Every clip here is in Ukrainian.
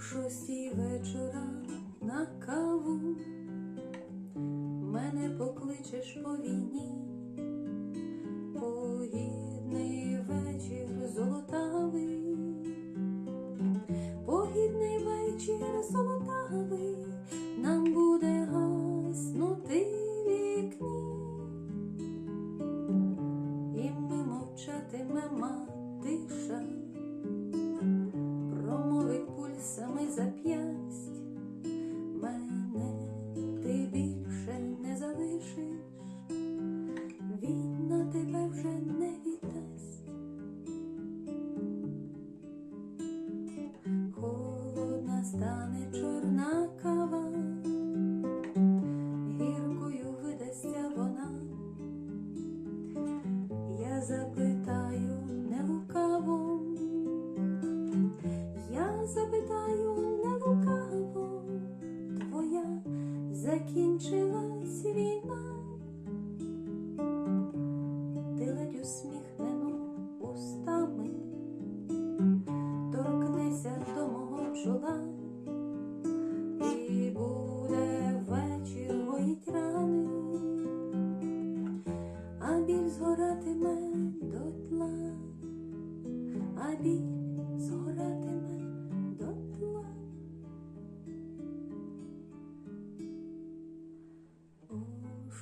шостій вечора на каву. Мене покличеш по війні, погідний вечір золотавий, погідний вечір золотавий, не він на тебе вже не віддасть. Холодна стане чорна кава, гіркою видасться вона. Я запитаю закінчилась війна, ти ледь усміхнено устами, торкнешся до мого чола, і буде вечір гоїть рани, а біль згоратиме дотла, а біль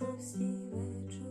Już właściwe czas.